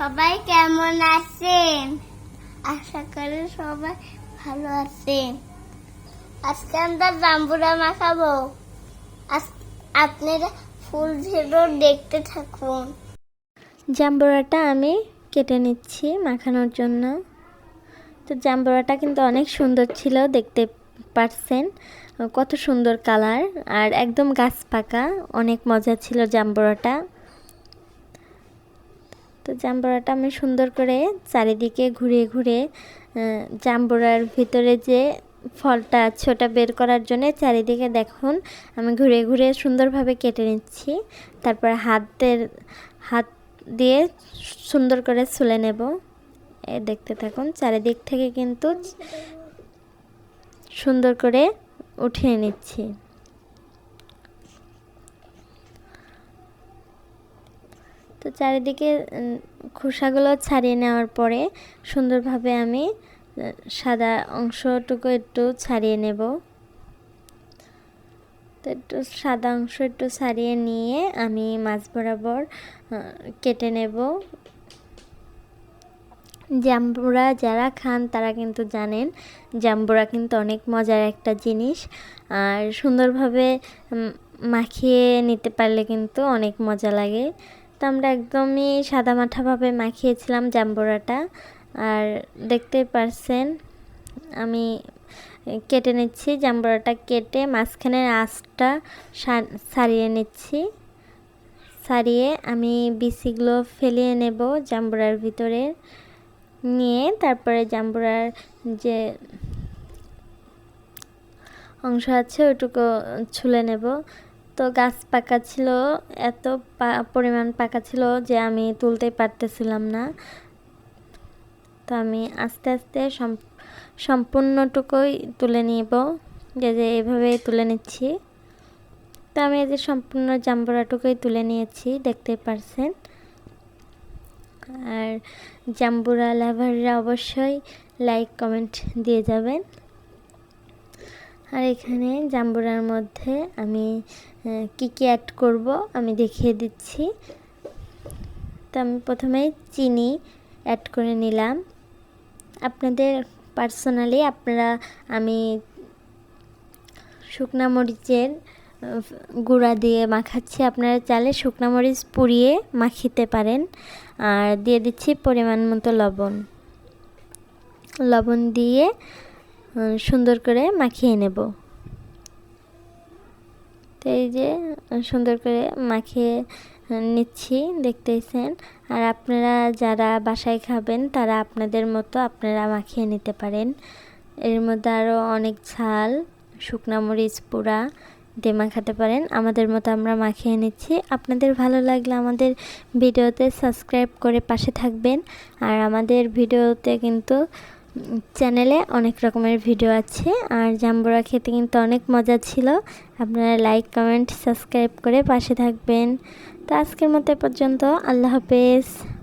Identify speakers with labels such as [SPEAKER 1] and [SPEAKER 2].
[SPEAKER 1] সবাই কেমন আছেন? আশা করি সবাই ভালো আছেন। আজকে আমরা জাম্বুরা মাখাবো আপনারা ফুল ভিডিও দেখতে থাকুন।
[SPEAKER 2] জাম্বুরাটা আমি কেটে নিচ্ছি মাখানোর জন্য। তো জাম্বুরাটা কিন্তু অনেক সুন্দর ছিল, দেখতে পারছেন। কত সুন্দর কালার। আর একদম গাছ পাকা, অনেক মজা ছিল জাম্বুরাটা। তো জাম্বুরাটা আমি সুন্দর করে চারিদিকে ঘুরে ঘুরে জাম্বুরার ভিতরে যে ফলটা আছে বের করার জন্য চারিদিকে দেখুন, আমি ঘুরে ঘুরে সুন্দরভাবে কেটে নিচ্ছি। তারপর হাতের, হাত দিয়ে সুন্দর করে ছুলে নেব। এ দেখতে থাকুন, চারিদিক থেকে কিন্তু সুন্দর করে উঠিয়ে নিচ্ছি। চারিদিকে খোসাগুলো ছাড়িয়ে নেওয়ার পরে সুন্দরভাবে আমি সাদা অংশটুকু একটু ছাড়িয়ে নেব। তো একটু সাদা অংশ একটু ছাড়িয়ে নিয়ে আমি মাছ বরাবর কেটে নেব। জাম্বুরা যারা খান তারা কিন্তু জানেন, জাম্বুরা কিন্তু অনেক মজার একটা জিনিস। আর সুন্দরভাবে মাখিয়ে নিতে পারলে কিন্তু অনেক মজা লাগে। তো আমরা একদমই সাদামাঠাভাবে মাখিয়েছিলাম জাম্বুরাটা। আর দেখতে পারছেন, আমি কেটে নিচ্ছি, জাম্বুরাটা কেটে মাঝখানের আঁচটা সারিয়ে নিচ্ছি। সারিয়ে আমি বিচিগুলো ফেলিয়ে নেব জাম্বুরার ভিতরে। নিয়ে তারপরে জাম্বুরার যে অংশ আছে ওইটুকু ছুলে নেব। তো গাছ পাকা ছিল, এত পরিমাণ পাকা ছিল যে আমি তুলতেই পারতেছিলাম না। তো আমি আস্তে আস্তে সম- সম্পূর্ণটুকুই তুলে নিব, যে যে এভাবেই তুলে নিচ্ছি। তো আমি এই যে সম্পূর্ণ জাম্বুরাটুকুই তুলে নিয়েছি, দেখতেই পারছেন। আর জাম্বুরা লাভাররা অবশ্যই লাইক, কমেন্ট দিয়ে যাবেন। আর এখানে জাম্বুরার মধ্যে আমি কি কি অ্যাড করব আমি দেখিয়ে দিচ্ছি। তো আমি প্রথমে চিনি অ্যাড করে নিলাম। আপনাদের পার্সোনালি আপনারা, আমি শুকনা মরিচের গুঁড়া দিয়ে মাখাচ্ছি। আপনারা চাইলে শুকনা মরিচ পুড়িয়ে মাখিতে পারেন। আর দিয়ে দিচ্ছি পরিমাণ মতো লবণ। লবণ দিয়ে সুন্দর করে মাখিয়ে নেব। তো এই যে, সুন্দর করে মাখিয়ে নিচ্ছি দেখতেইছেন আর আপনারা যারা বাসায় খাবেন, তারা আপনাদের মতো আপনারা মাখিয়ে নিতে পারেন। এর মধ্যে আরও অনেক ঝাল, শুকনা মরিচ পোড়া দিয়ে মাখাতে পারেন। আমাদের মতো আমরা মাখিয়ে নিচ্ছি। আপনাদের ভালো লাগলে আমাদের ভিডিওতে সাবস্ক্রাইব করে পাশে থাকবেন। আর আমাদের ভিডিওতে কিন্তু চ্যানেলে অনেক রকমের ভিডিও আছে। আর জাম্বুরা খেতে কিন্তু অনেক মজা ছিল। আপনারা লাইক কমেন্ট সাবস্ক্রাইব করে পাশে থাকবেন। তো আজকের মতো পর্যন্ত। আল্লাহ হাফেজ।